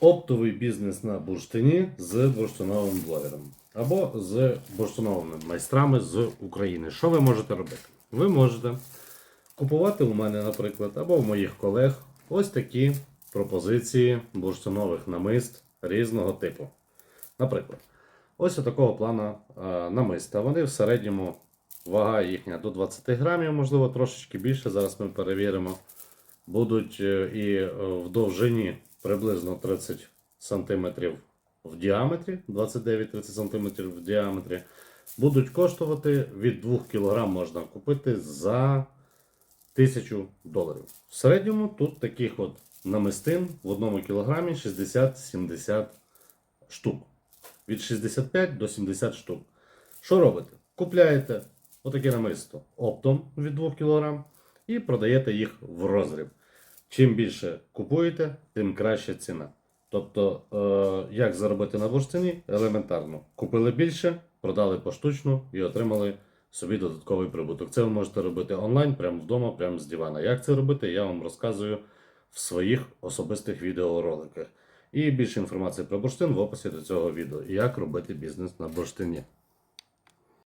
оптовий бізнес на бурштині з бурштиновим блогером. Або з бурштиновими майстрами з України. Що ви можете робити? Ви можете купувати у мене, наприклад, або у моїх колег ось такі пропозиції бурштинових намист різного типу. Наприклад, ось такого плану е, намиста. Вони в середньому вага їхня до 20 грамів, можливо, трошечки більше. Зараз ми перевіримо. Будуть е, і е, в довжині приблизно 30 см в діаметрі, 29-30 см в діаметрі. Будуть коштувати від 2 кг можна купити за 1000 доларів. В середньому тут таких от намистин в 1 кілограмі 60-70 штук. Від 65 до 70 штук. Що робите? Купляєте отаке намисто оптом від 2 кг і продаєте їх в розріб. Чим більше купуєте, тим краща ціна. Тобто, е, як заробити на бурштині? Елементарно. Купили більше, продали поштучно і отримали собі додатковий прибуток. Це ви можете робити онлайн, прямо вдома, прямо з дивана. Як це робити, я вам розказую в своїх особистих відеороликах. І більше інформації про бурштин в описі до цього відео. Як робити бізнес на бурштині.